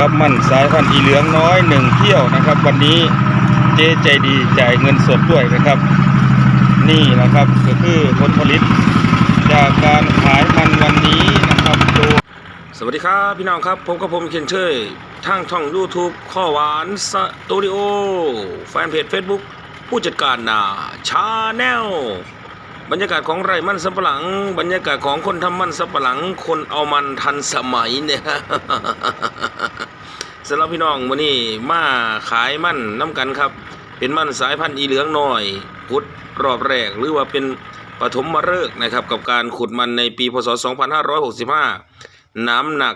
ครับมันสายพันธุ์อีเหลืองน้อยหนึ่งเที่ยวนะครับ วันนี้เจ๊ใจดีจ่ายเงินสดด้วยนะครับ นี่นะครับก็คือผลผลิตจากการขายมันวันนี้นะครับดยสวัสดีครับพี่น้องครับผมกับผมเคนเชยทางช่อง YouTube ข้อหวานสตูดิโอแฟนเพจ Facebook ผู้จัดการนาชาแนลบรรยากาศของไร่มันสำปะหลัง บรรยากาศของคนทำมันสำปะหลัง คนเอามันทันสมัยเนี่ย สำหรับพี่น้องวันนี้มาขายมั่นน้ำกันครับ เป็นมั่นสายพันธุ์อีเหลืองน้อยพุดรอบแรกหรือว่าเป็นปฐมมฤกษ์นะครับ กับการขุดมันในปีพศ 2565 น้ำหนัก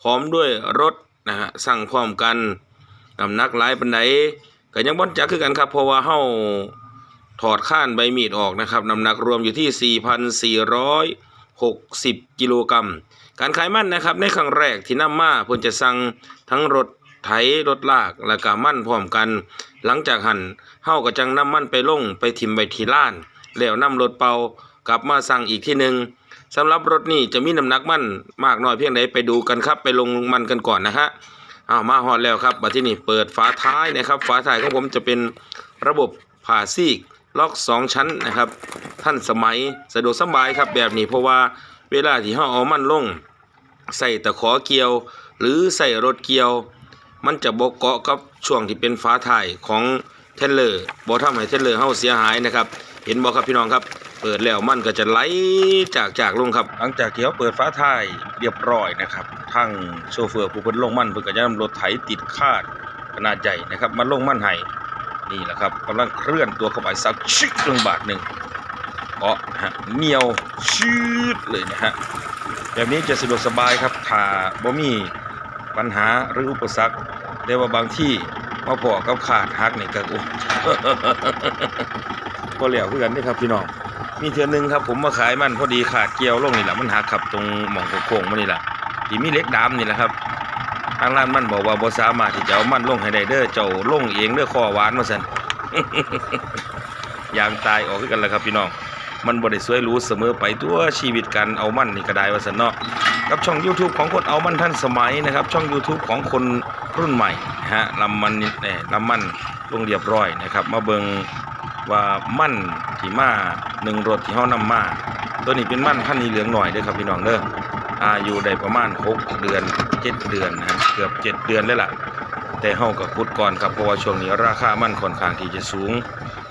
พร้อมด้วยรถนะฮะสั่งพร้อมกันน้ำหนักหลายปันไดก็ยังบ่นจักคือกันครับ เพราะว่าเฮาถอดข้านใบมีดออกนะครับน้ำหนักรวมอยู่ที่ 4,400 60 กิโลกรัม การขายมันนะครับในครั้งแรกที่นำมาเพิ่นจะสั่งทั้งรถไถรถลากและก็มันพร้อมกัน หลังจากหั่นเฮาก็จังนำมันไปลงไปทิมไว้ที่ล้าน แล้วนำรถเป่ากลับมาสั่งอีกที่หนึ่งสำหรับรถนี่จะมีน้ำหนักมันมากน้อยเพียงใดไปดูกันครับไปลงมันกันก่อนนะฮะอ้าวมาฮอดแล้วครับมาที่นี่เปิดฝาท้ายนะครับ ฝาท้ายของผมจะเป็นระบบผ่าซีก ล็อก 2 ชั้นนะครับ ท่านสมัยสะดวกสบายครับแบบนี้เพราะว่าเวลาที่เฮาเอามันลง ใส่ตะขอเกี่ยว หรือใส่รถเกี่ยว มันจะบกเกาะกับช่วงที่เป็นฝาท้ายของเทรลเลอร์บ่ทำให้เทรลเลอร์เฮาเสียหายนะครับ เห็นบ่ครับพี่น้องครับ เปิดแล้วมันก็จะไหลจากจากลงครับ หลังจากที่เขาเปิดฝาท้ายเรียบร้อยนะครับทั้งโชเฟอร์ผู้เพิ่นลงมันเพิ่นก็จะนำรถไถติดคาดขนาดใหญ่นะครับมาลงมันให้ นี่แหละครับกำลังเคลื่อนตัวเข้าไปสักชิกลงบาทหนึ่งเกาะนะฮะเหนียวชืดเลยนะฮะแบบนี้จะสะดวกสบายครับถ้าบ่มีปัญหาหรืออุปสรรคเรียว่าบางที่มาพอกับขาดหักนี่ก็โอ้ก็แล้วคือกันนี่ครับพี่น้องมีเทือนึงครับผมมาขายมันพอดีขาดเกลียวลงนี่แหละมันหักขับตรงหม่องโค้งมันนี่แหละที่มีเล็กดามนี่แหละครับางร้านมันบอกว่าบ่สามารถที่จะเอามันลงให้ได้เด้อเจ้าลงเองเด้อคอหวานมาสันยางตายออกกันแล้วครับพี่น้อง มันบ่ได้สวยรู้เสมอไปตัวชีวิตการเอามันนี่ก็ได้ว่าซั่นเนาะกับช่อง YouTube ของคนเอามันทันสมัยนะครับ ช่อง YouTube ของคนรุ่นใหม่ฮะลำมันนี่เอ่อลำมันลงเรียบร้อยนะครับ มาเบิงว่ามั่นที่มาหนึ่งรถที่เฮานำมา ตัวนี้เป็นมั่นพันนี้เหลืองหน่อยเด้อครับพี่น้องเด้อ อายุได้ประมาณ6เดือน7เดือนนะเกือบ7เดือนเลยล่ะ แต่เฮาก็คุดก่อนครับเพราะว่าช่วงนี้ราคามันค่อนข้างที่จะสูง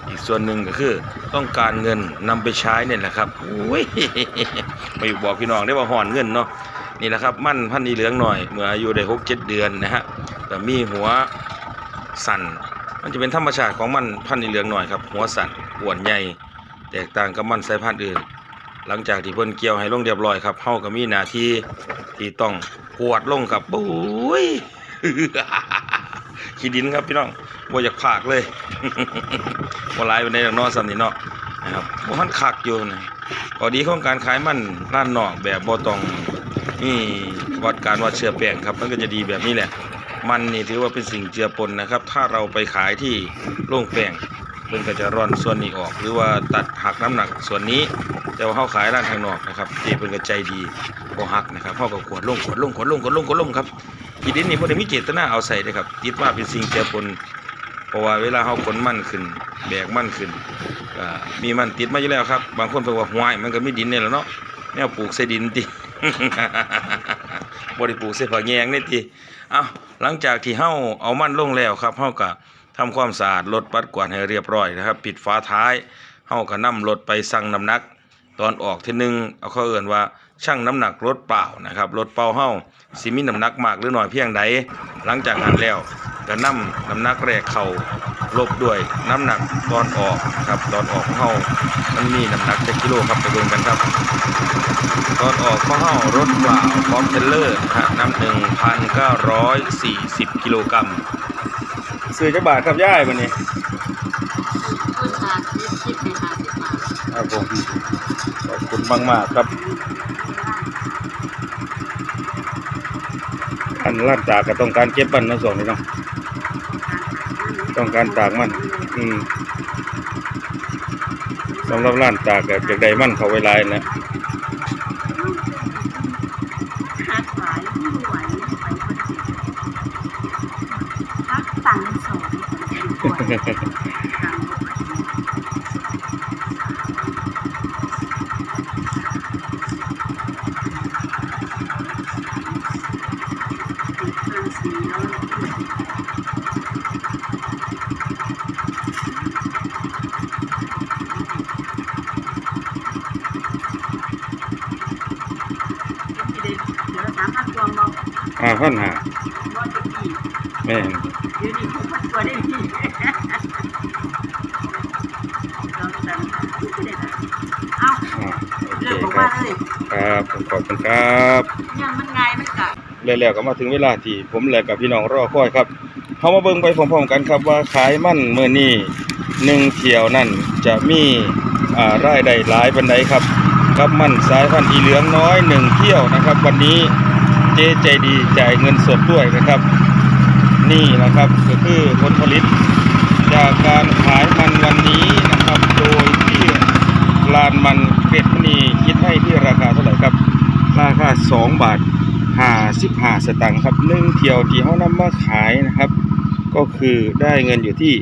อีกส่วนหนึ่งก็คือ ต้องการเงินนำไปใช้เนี่ยแหละครับอุ้ยไม่บอกพี่น้องได้ว่าห่อนเงินเนาะนี่แหละครับมั่นพันธุ์นี้เหลืองหน่อยเมื่ออายุได้6 7เดือนนะฮะก็มีหัวสั่น มันจะเป็นธรรมชาติของมันพันธุ์นี้เหลืองหน่อยครับ หัวสั่นอ้วนใหญ่แตกต่างกับมันสายพันธุ์อื่น หลังจากที่เพิ่นเกี่ยวให้ลงเรียบร้อยครับเฮาก็มีหน้าที่ที่ต้องกวาดลงครับบุ้ยขี้ดินครับพี่น้องบ่อยากพากเลยบ่หลายปานใดอกเนาะซ้ำนี่เนาะนะครับบ่ทันคักอยู่นะข้อดีของการขายมันร้านนอกแบบบ่ต้องนี่วัดการวัดเชื้อแป้งครับมันก็จะดีแบบนี้แหละ มันนี่ถือว่าเป็นสิ่งเจือปนนะครับ ถ้าเราไปขายที่โรงแป้ง พิ่นก็จะร่อนส่วนนี้ออก หรือว่าตัดหักน้ำหนักส่วนนี้แต่ว่าเขาขายร้านข้างนอกนะครับเจเพิ่นก็ใจดีบ่หักนะครับเขาก็ขวดลงขวดลงขวดลงขวดลงขวดลงครับทีดินนี่บ่ได้มีเจตนาเอาใส่เด้ครับติดว่าเป็นสิ่งเจือปนเพราะว่าเวลาเขาขนมั่นขึ้น แบกมั่นขึ้นก็มีมันติดมาอยู่แล้วครับ บางคนเพิ่นว่าห้วยมันก็มีดินนี่แหละเนาะแนวปลูกใส่ดินติบ่ได้ปลูกใส่ผักแยงนี่ติเอาหลังจากที่เฮาเอามันลงแล้วครับเฮาก็ ทำความสะอาดรถปัดกวาดให้เรียบร้อยนะครับ ปิดฝาท้ายเฮาก็นำรถไปสั่งน้ำหนัก ตอนออกทีหนึ่งเอาเขาเอื่นว่าชั่งน้ำหนักรถเปล่านะครับรถเปล่าเฮาสิมีน้ำหนักมากหรือน้อยเพียงใดหลังจากนั้นแล้วก็นำน้ำหนักแรกเข้าลบด้วยน้ำหนักตอนออกครับตอนออกของเฮามันมีน้ำหนักจักกิโลครับไปเบิ่งกันครับ ตอนออกของเฮารถเปล่าพร้อมเทรลเลอร์นะฮะน้ำหนึ่งพันเก้าร้อยสี่สิบกิโลกรัม ซื้อจักบาทครับย่ายวันนี้ต้นทาที่คิดในหาสิบบาทครับผมขอบคุณมากมากครับอันร้านตากก็ต้องการเก็บมันนะสองนี่เนาะต้องการตากมัน อืมสำหรับร้านตากก็จากใดมันเขาไว้ลายนะค้าขายที่ไหวไปคนเดียวป่ง ป่วยติดทางสีแล้วไม่ได้เดี๋ยวสามพันตัวมาห้าพันหาว่าจะกี่แม่น เดี๋ยวนี้หกพันตัวได้พี่เราแต่ไม่ได้นะเอา อ่าโอเค เรื่องของ ครั ว่า บ เลยครับผมขอบคุณครับยังมันง่ายมันกะแล้วๆก็มาถึงเวลาที่ผมและกับพี่น้องรอคอยครับเฮามาเบิ่งไปพร้อมๆกันครับว่าขายมันมื้อนี้หนึ่งเที่ยวนั่นจะมีอ่ารายได้หลายปานใดครับกับมันสายพันธุ์อีเหลืองน้อยหนึ่งเที่ยวนะครับ วันนี้เจ๊ใจดีจ่ายเงินสดด้วยนะครับ นี่นะครับก็คือผลผลิตจากการขายมันวันนี้นะครับ โดยที่ลานมันเกรดมณีคิดให้ที่ราคาเท่าไหร่ครับ ราคา 2 บาท 55สตางค์ครับหนึ่งเที่ยวที่เขานำมาขายนะครับ ก็คือได้เงินอยู่ที่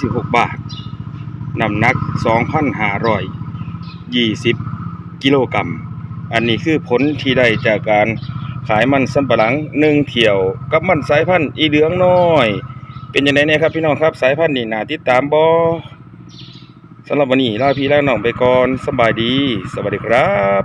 6,426 บาทน้ำหนัก 2,520 กิโลกรัม อันนี้คือผลที่ได้จากการขายมันสำปะหลังหนึ่งเที่ยวกับมันสายพันธุ์อีเหลืองน้อย เป็นยังไงเนี่ยครับพี่น้องครับสายพันธุ์นี่นาติดตามบ่สำหรับวันนี้ลาพี่ลาน้องไปก่อนสบายดี สวัสดีครับ